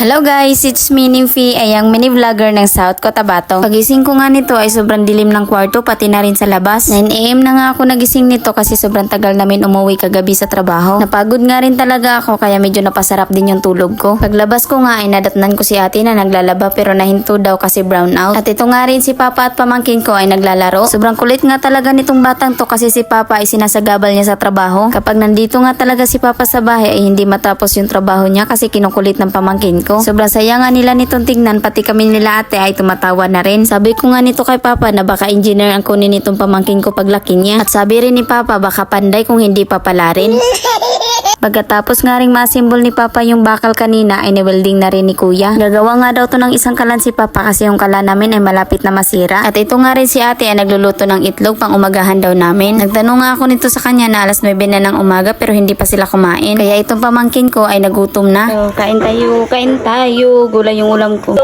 Hello guys, it's me Nymphy, ay ang mini vlogger ng South Cotabato. Pagising ko nga nito ay sobrang dilim ng kwarto pati na rin sa labas. 9am na nga ako nagising nito kasi sobrang tagal namin umuwi kagabi sa trabaho. Napagod nga rin talaga ako kaya medyo napasarap din yung tulog ko. Paglabas ko nga ay nadatnan ko si ate na naglalaba pero nahinto daw kasi brown out. At ito nga rin si papa at pamangkin ko ay naglalaro. Sobrang kulit nga talaga nitong batang to kasi si papa ay sinasagabal niya sa trabaho. Kapag nandito nga talaga si papa sa bahay ay hindi matapos yung trabaho niya kasi kinukulit ng pamangkin ko. Sobrang saya nga nila nitong tingnan pati kami nila ate ay tumatawa na rin. Sabi ko nga nito kay papa na baka engineer ang kunin nitong pamangkin ko paglaki niya. At sabi rin ni papa baka panday kung hindi papala rin. Pagkatapos nga ring masimbol ni Papa yung bakal kanina ay niwelding na rin ni Kuya. Gagawa nga daw to ng isang kalan si Papa kasi yung kalan namin ay malapit na masira. At ito nga rin si ate ay nagluluto ng itlog pang umagahan daw namin. Nagtanong nga ako nito sa kanya na alas 9 na ng umaga pero hindi pa sila kumain. Kaya itong pamangkin ko ay nagutom na. So, kain tayo, kain tayo. Gulay yung ulam ko.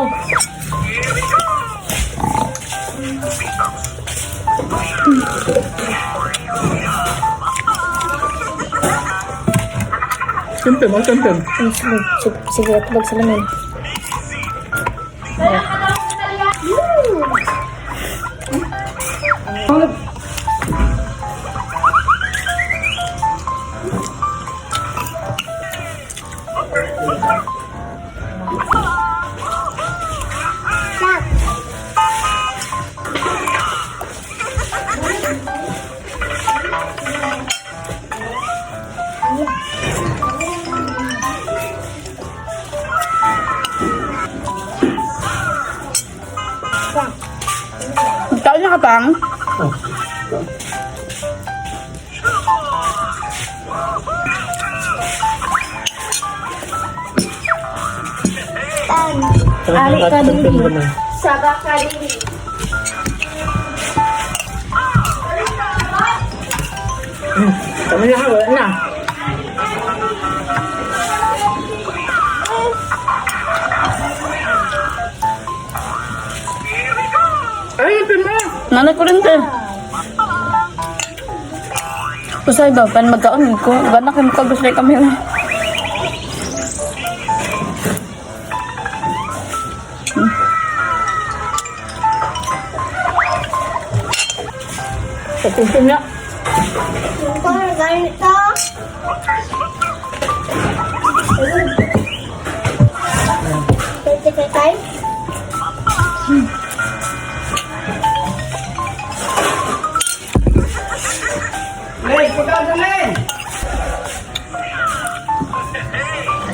Simple, mo simple. Sige, tubag sa lamin. Kain na ka pang? Ari ka din. Kami na wala na. Nanay ko rin din. Usay ba, pan magkaon ko. Gana kayo magkaguslay kami na. Sa kumpin niya. Len,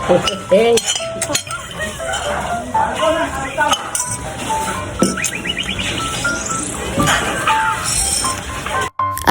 Hey.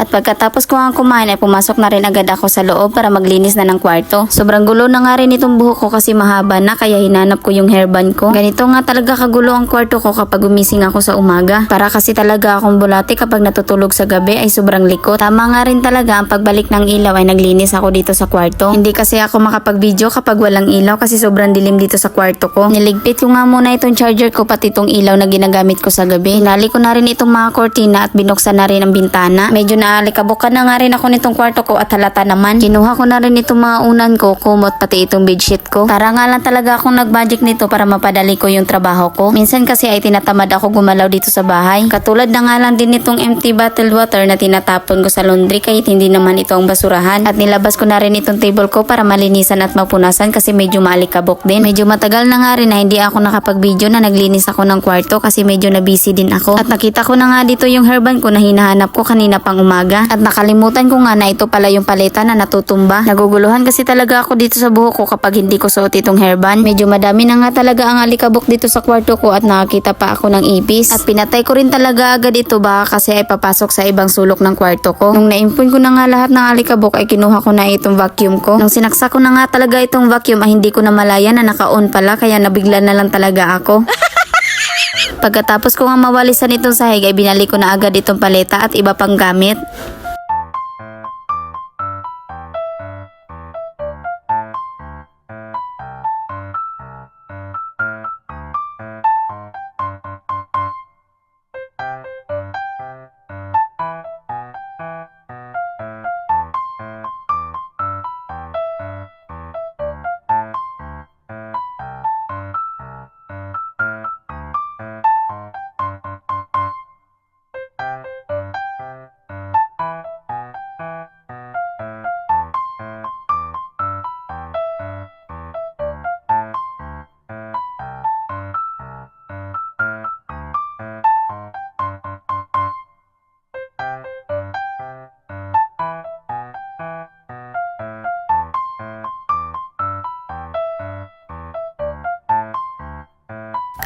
At pagkatapos ko nga kumain ay pumasok na rin agad ako sa loob para maglinis na ng kwarto. Sobrang gulo na nga rin itong buhok ko kasi mahaba na kaya hinanap ko yung hairband ko. Ganito nga talaga kagulo ang kwarto ko kapag gumising ako sa umaga. Para kasi talaga akong bulate kapag natutulog sa gabi ay sobrang likot. Tama nga rin talaga ang pagbalik ng ilaw ay naglinis ako dito sa kwarto. Hindi kasi ako makapag-video kapag walang ilaw kasi sobrang dilim dito sa kwarto ko. Niligpit ko nga muna itong charger ko pati itong ilaw na ginagamit ko sa gabi. Hinali ko na rin itong mga kortina at binuksan na rin ang bintana. Medyo naalikabukan na nga rin ako nitong kwarto ko at halata naman. Kinuha ko na rin itong mga unan ko, kumot pati itong bedsheet ko. Para nga lang talaga akong nag-budget nito para mapadali ko yung trabaho ko. Minsan kasi ay tinatamad ako gumalaw dito sa bahay. Katulad na nga lang din itong empty bottled water na tinatapon ko sa laundry kahit hindi naman ito ang basurahan. At nilabas ko na rin itong table ko para malinisan at mapunasan kasi medyo maalikabok din. Medyo matagal na nga rin na hindi ako nakapag-video na naglinis ako ng kwarto kasi medyo na busy din ako. At nakita ko na nga dito yung hairband ko na hinahanap ko kanina pang umaga. At nakalimutan ko nga na ito pala yung paleta na natutumba. Naguguluhan kasi talaga ako dito sa buhok ko kapag hindi ko suot itong hairband. Medyo madami na nga talaga ang alikabok dito sa kwarto ko at nakakita pa ako ng ipis. At pinatay ko rin talaga agad ito baka kasi ay papasok sa ibang sulok ng kwarto ko. Nung naimpun ko na nga lahat ng alikabok ay kinuha ko na itong vacuum ko. Nung sinaksak ko na nga talaga itong vacuum ay hindi ko na malaya na naka-on pala kaya nabigla na lang talaga ako. Pagkatapos ko nga mawalisan itong sahig ay binalik ko na agad itong paleta at iba pang gamit.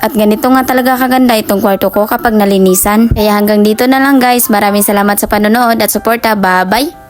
At ganito nga talaga kaganda itong kwarto ko kapag nalinisan. Kaya hanggang dito na lang guys. Maraming salamat sa panonood at suporta. Bye-bye!